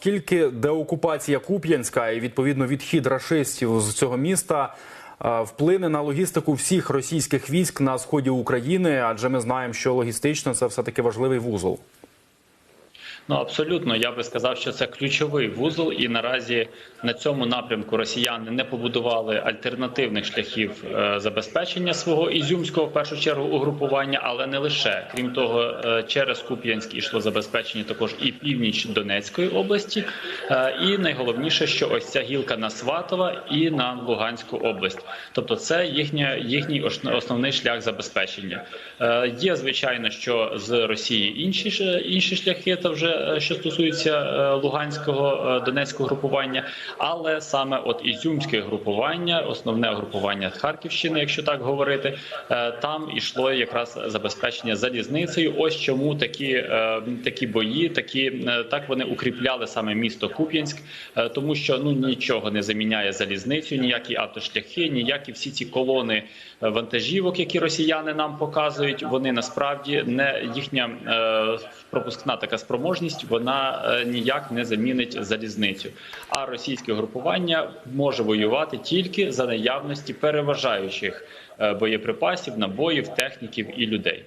наскільки деокупація Куп'янська і відповідно відхід рашистів з цього міста е, вплине на логістику всіх російських військ на сході України? Адже ми знаємо, що логістично це все таки важливий вузол. Ну абсолютно, я би сказав, що це ключовий вузол, і наразі на цьому напрямку росіяни не побудували альтернативних шляхів е, забезпечення свого ізюмського в першу чергу угрупування, але не лише крім того, е, через Куп'янськ йшло забезпечення також і північ Донецької області. Е, і найголовніше, що ось ця гілка на Сватова і на Луганську область, тобто це їхня їхній основний шлях забезпечення. Є звичайно, що з Росії інші інші шляхи, та вже е, що стосується е, Луганського е, Донецького групування, але саме от ізюмське групування, основне групування Харківщини, якщо так говорити, там ішло якраз забезпечення залізницею. Ось чому такі, такі бої, такі так вони укріпляли саме місто Куп'янськ, тому що ну нічого не заміняє залізницю, ніякі автошляхи, ніякі всі ці колони вантажівок, які росіяни нам показують. Вони насправді не їхня пропускна така спроможність, вона е, ніяк не замінить залізницю. А російське групування може воювати тільки за наявності переважаючих е, боєприпасів, набоїв, техніків і людей.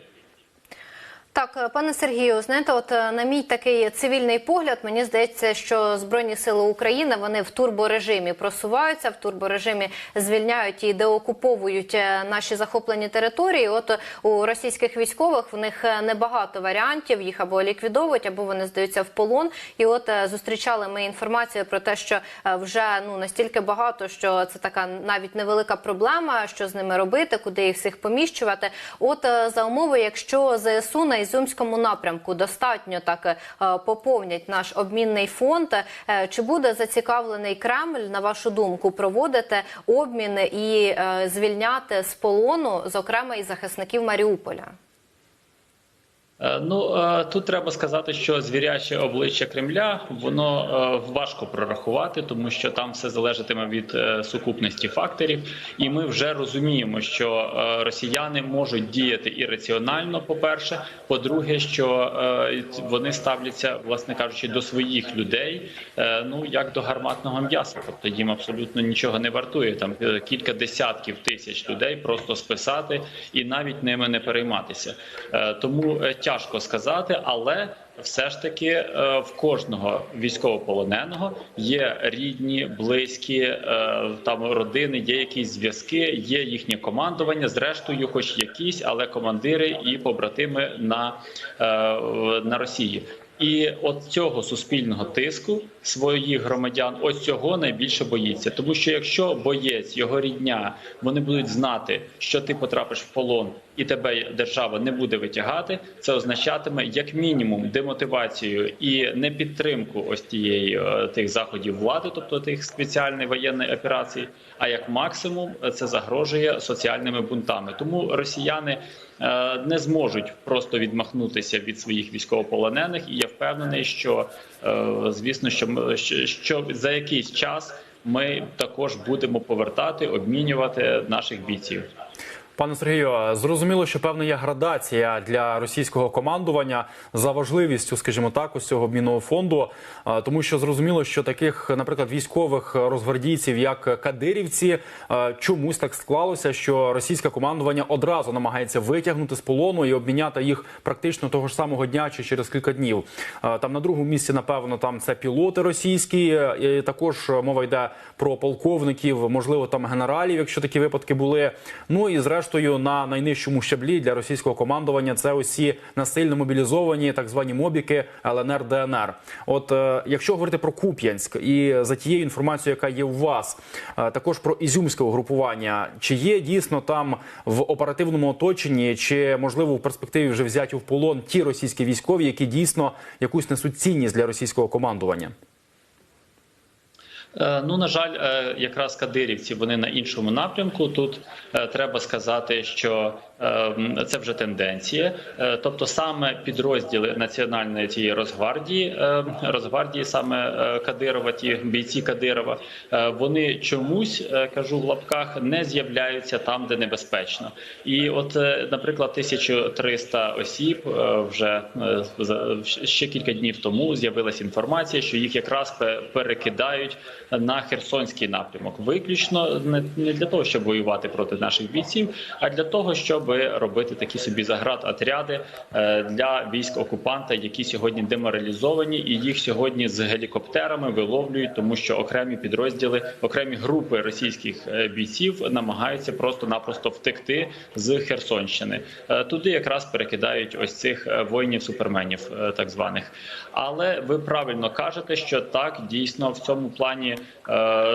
Так, е, пане Сергію, знаєте, от е, на мій такий цивільний погляд, мені здається, що Збройні сили України вони в турборежимі просуваються, в турборежимі звільняють і деокуповують е, наші захоплені території. От у російських військових в них небагато варіантів, їх або ліквідовують, або вони здаються в полон. І от зустрічали ми інформацію про те, що вже ну настільки багато, що це така навіть невелика проблема, що з ними робити, куди їх всіх поміщувати. От за умови, якщо ЗСУ на Ізюмському напрямку достатньо так е, поповнять наш обмінний фонд, е, чи буде зацікавлений Кремль, на вашу думку, проводити обмін і е, звільняти з полону, зокрема і захисників Маріуполя? Е, Ну е, тут треба сказати, що звіряче обличчя Кремля воно е, важко прорахувати, тому що там все залежатиме від сукупності факторів, і ми вже розуміємо, що росіяни можуть діяти ірраціонально. По перше, по-друге, що вони ставляться, власне кажучи, до своїх людей, ну як до гарматного м'яса, тобто їм абсолютно нічого не вартує. Там кілька десятків тисяч людей просто списати і навіть ними не перейматися. Тому е, тяжко сказати, але все ж таки е, в кожного військовополоненого є рідні, близькі е, там родини, є якісь зв'язки, є їхнє командування. Зрештою, хоч якісь, але командири і побратими на, е, на Росії. І от цього суспільного тиску своїх громадян, ось цього найбільше боїться. Тому що якщо боєць, його рідня, вони будуть знати, що ти потрапиш в полон, і тебе держава не буде витягати, це означатиме як мінімум демотивацію і непідтримку ось тієї е, тих заходів влади, тобто тих спеціальної воєнної операції. А як максимум це загрожує соціальними бунтами. Тому росіяни е, не зможуть просто відмахнутися від своїх військовополонених, і я впевнений, що е, звісно, що що- за якийсь час ми також будемо повертати, обмінювати наших бійців. Пане Сергію, зрозуміло, що певна є градація для російського командування за важливістю, скажімо так, ось цього обмінного фонду, тому що зрозуміло, що таких, наприклад, військових розгвардійців, як кадирівці, чомусь так склалося, що російське командування одразу намагається витягнути з полону і обміняти їх практично того ж самого дня чи через кілька днів. Там на другому місці, напевно, там це пілоти російські. і Також мова йде про полковників, можливо, там генералів, якщо такі випадки були. Ну і зрештою на найнижчому щаблі для російського командування це усі насильно мобілізовані так звані мобіки ЛНР ДНР. От е, якщо говорити про Куп'янськ і за тією інформацією, яка є у вас, е, також про ізюмське угрупування, чи є дійсно там в оперативному оточенні, чи можливо в перспективі вже взяті в полон ті російські військові, які дійсно якусь несуть цінність для російського командування? Е, Ну, на жаль, е, якраз кадирівці вони на іншому напрямку. Тут е, треба сказати, що Це вже тенденція. Е, Тобто, саме підрозділи національної цієї Росгвардії, е, Росгвардії, саме е, Кадирова, ті бійці Кадирова, вони чомусь кажу в лапках не з'являються там, де небезпечно. І от, наприклад, 1300 осіб вже ще кілька днів тому з'явилася інформація, що їх якраз перекидають на Херсонський напрямок. Виключно не для того, щоб воювати проти наших бійців, а для того, щоб робити такі собі заград отряди е, для військ окупанта, які сьогодні деморалізовані, і їх сьогодні з гелікоптерами виловлюють, тому що окремі підрозділи, окремі групи російських е, бійців намагаються просто-напросто втекти з Херсонщини. Е, Туди якраз перекидають ось цих воїнів-суперменів, так званих. Але ви правильно кажете, що так дійсно в цьому плані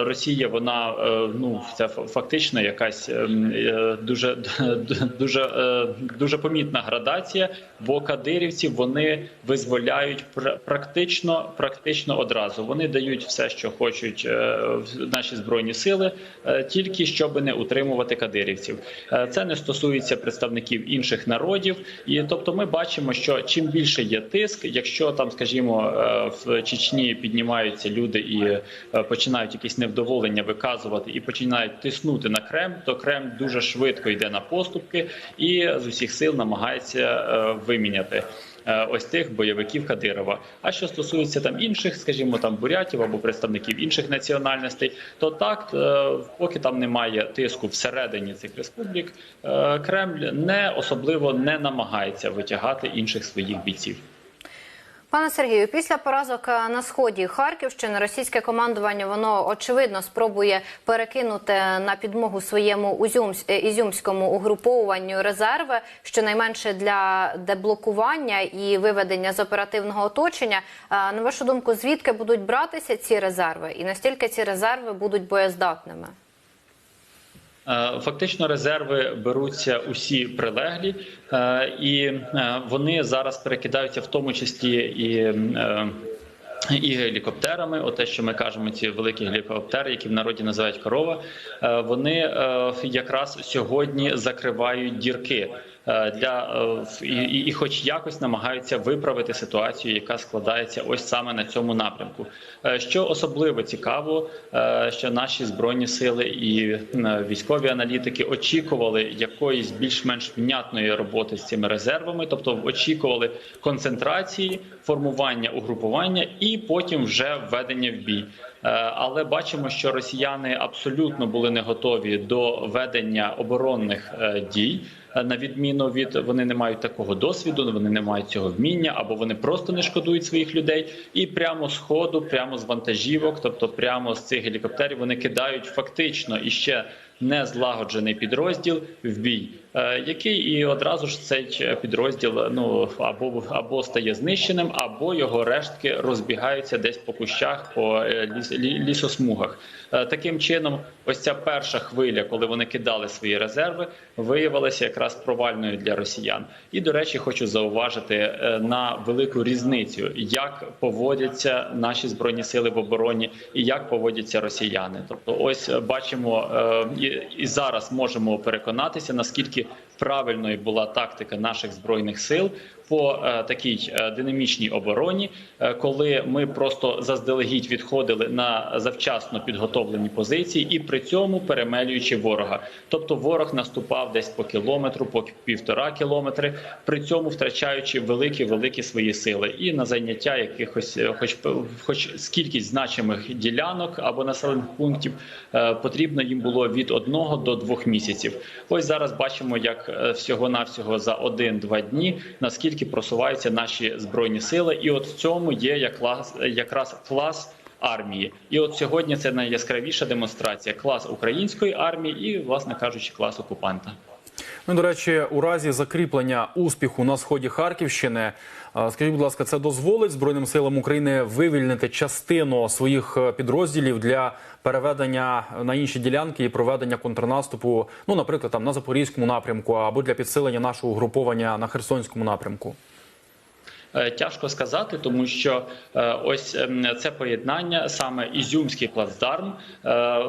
Росія, вона ну це фактично якась ем, е, дуже дуже е, дуже помітна градація. Бо кадирівці вони визволяють пр- практично практично одразу. Вони дають все, що хочуть е, в наші збройні сили, е, тільки щоб не утримувати кадирівців. Це не стосується представників інших народів, і тобто ми бачимо, що чим більше є тиск, якщо там, скажімо, в Чечні піднімаються люди і починають якісь невдоволення виказувати і починають тиснути на Кремль, то Кремль дуже швидко йде на поступки і з усіх сил намагається е, виміняти. е, Ось тих бойовиків Кадирова. А що стосується там інших, скажімо, там бурятів або представників інших національностей, то так, е, поки там немає тиску всередині цих республік, Кремль не особливо не намагається витягати інших своїх бійців. Пане Сергію, після поразок е, на сході Харківщини російське командування воно очевидно спробує перекинути на підмогу своєму узюмсь- е, ізюмському угруповуванню резерви, щонайменше для деблокування і виведення з оперативного оточення. Е, На вашу думку, звідки будуть братися ці резерви, і настільки ці резерви будуть боєздатними? Е, Фактично резерви беруться усі прилеглі, е, і е, вони зараз перекидаються в тому числі і. І гелікоптерами, оте, що ми кажемо, ці великі гелікоптери, які в народі називають корова, вони якраз сьогодні закривають дірки для е, і, і, хоч якось намагаються виправити ситуацію, яка складається ось саме на цьому напрямку. Е, Що особливо цікаво, е, що наші збройні сили і е, військові аналітики очікували якоїсь більш-менш внятної роботи з цими резервами, тобто очікували концентрації, формування угрупування і потім вже введення в бій. Е, Але бачимо, що росіяни абсолютно були не готові до ведення оборонних е, дій. Е, На відміну від вони не мають такого досвіду, вони не мають цього вміння, або вони просто не шкодують своїх людей. І прямо з ходу, прямо з вантажівок, тобто прямо з цих гелікоптерів, вони кидають фактично іще не злагоджений підрозділ в бій, який і одразу ж цей підрозділ ну або або стає знищеним, або його рештки розбігаються десь по кущах, по е, ліс, лі- лісосмугах. Е, Таким чином, ось ця перша хвиля, коли вони кидали свої резерви, виявилася якраз провальною для росіян. І до речі, хочу зауважити е, на велику різницю, як поводяться наші збройні сили в обороні і як поводяться росіяни. Тобто, ось е, бачимо е, і зараз можемо переконатися, наскільки тільки правильною була тактика наших збройних сил по е, такій е, динамічній обороні, е, коли ми просто заздалегідь відходили на завчасно підготовлені позиції, і при цьому перемелюючи ворога. Тобто ворог наступав десь по кілометру, по півтора кілометри, при цьому втрачаючи великі великі свої сили, і на зайняття якихось, хоч хоч скількись значимих ділянок або населених пунктів, потрібно їм було від одного до двох місяців. Ось зараз бачимо, як всього навсього за один-два дні наскільки просуваються наші збройні сили, і от в цьому є якраз, якраз клас. Армії, і от сьогодні це найяскравіша демонстрація клас української армії і, власне кажучи, клас окупанта. Ну, до речі, у разі закріплення успіху на сході Харківщини, скажіть, будь ласка, це дозволить Збройним силам України вивільнити частину своїх е, підрозділів для переведення на інші ділянки і проведення контрнаступу, ну, наприклад, там на запорізькому напрямку або для підсилення нашого угруповання на Херсонському напрямку? Е, Тяжко сказати, тому що е, ось ем, це поєднання, саме ізюмський плацдарм, е,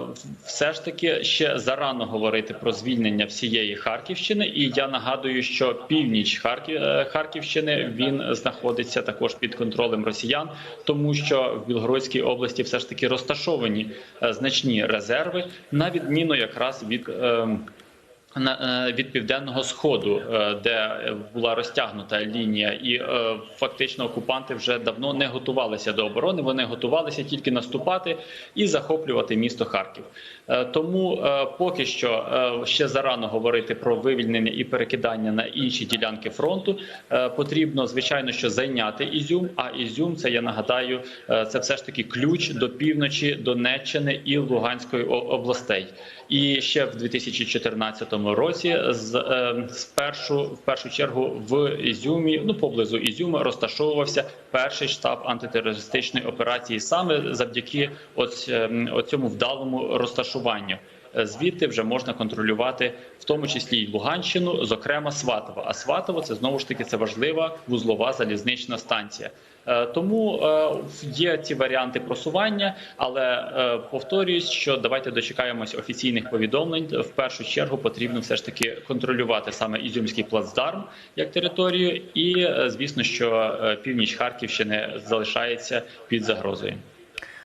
все ж таки ще зарано говорити про звільнення всієї Харківщини. І я нагадую, що північ Харків, Харківщини він знаходиться також під контролем росіян, тому що в Білгородській області все ж таки розташовані значні резерви, на відміну якраз від. Е, від південного сходу, е, де була розтягнута лінія, і е, фактично окупанти вже давно не готувалися до оборони. Вони готувалися тільки наступати і захоплювати місто Харків. Тому поки що ще зарано говорити про вивільнення і перекидання на інші ділянки фронту. Потрібно звичайно, що зайняти Ізюм. А Ізюм, це я нагадаю, це все ж таки ключ до півночі Донеччини і Луганської областей. І ще в 2014 році з е, спершу в першу чергу в Ізюмі, ну поблизу Ізюма, розташовувався перший штаб антитерористичної операції саме завдяки ось, е, оцьому вдалому розташуванню. Звідти вже можна контролювати в тому числі й Луганщину, зокрема Сватово. А Сватово це знову ж таки це важлива вузлова залізнична станція. Е, Тому е, є ці варіанти просування, але е, повторююсь, що давайте дочекаємось офіційних повідомлень. В першу чергу потрібно все ж таки контролювати саме Ізюмський плацдарм як територію, і звісно, що північ Харківщини залишається під загрозою.